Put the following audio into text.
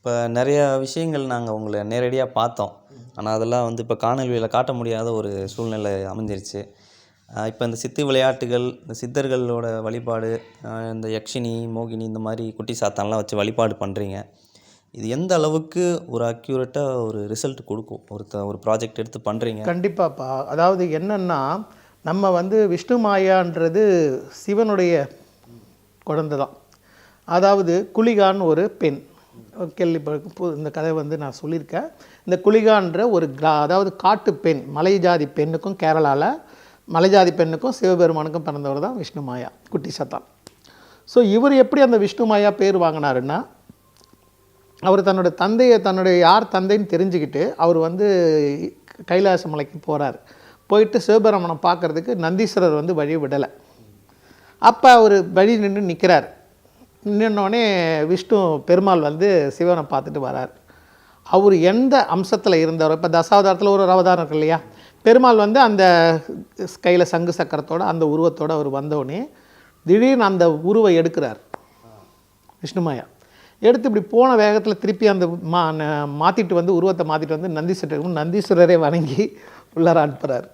இப்போ நிறையா விஷயங்கள் நாங்கள் உங்களை நேரடியாக பார்த்தோம். ஆனால் அதெல்லாம் வந்து இப்போ காணொலியில் காட்ட முடியாத ஒரு சூழ்நிலை அமைஞ்சிருச்சு. இப்போ இந்த சித்து விளையாட்டுகள் இந்த சித்தர்களோட வழிபாடு இந்த யக்ஷினி மோகினி இந்த மாதிரி குட்டி சாத்தான்லாம் வச்சு வழிபாடு பண்ணுறீங்க இது எந்த அளவுக்கு ஒரு அக்யூரேட்டாக ஒரு ரிசல்ட் கொடுக்கும்? ஒருத்த ஒரு ப்ராஜெக்ட் எடுத்து பண்ணுறீங்க கண்டிப்பாப்பா. அதாவது என்னென்னா நம்ம வந்து விஷ்ணு மாயான்றது சிவனுடைய குழந்தை தான் அதாவது குளிகான்னு ஒரு பெண். கேள்வி இந்த கதை வந்து நான் சொல்லியிருக்கேன். இந்த குளிகான்ற ஒரு கிரா அதாவது காட்டு பெண் மலை ஜாதி பெண்ணுக்கும் கேரளாவில் மலை ஜாதி பெண்ணுக்கும் சிவபெருமானுக்கும் பிறந்தவர் தான் விஷ்ணு மாயா குட்டி சத்தான். ஸோ இவர் எப்படி அந்த விஷ்ணு மாயா பேர் வாங்கினாருன்னா அவர் தன்னுடைய தந்தையை தன்னுடைய யார் தந்தைன்னு தெரிஞ்சுக்கிட்டு அவர் வந்து கைலாச மலைக்கு போகிறார் போயிட்டு சிவபெருமனை பார்க்கறதுக்கு நந்தீஸ்வரர் வந்து வழி விடலை. அப்போ அவர் வழி நின்று நிற்கிறார் நின்னோடனே விஷ்ணு பெருமாள் வந்து சிவனை பார்த்துட்டு வரார். அவர் எந்த அம்சத்தில் இருந்தாரோ இப்போ தசாவதாரத்தில் ஒரு அவதாரம் இருக்கு இல்லையா? பெருமாள் வந்து அந்த கையில் சங்கு சக்கரத்தோட அந்த உருவத்தோடு அவர் வந்தோடனே திடீர்னு அந்த உருவை எடுக்கிறார். விஷ்ணுமாயா எடுத்து இப்படி போன வேகத்தில் திருப்பி அந்த மா ந- வந்து உருவத்தை மாற்றிட்டு வந்து நந்தீஸ்வரர் நந்தீஸ்வரரை வணங்கி உள்ளார அனுப்புகிறார்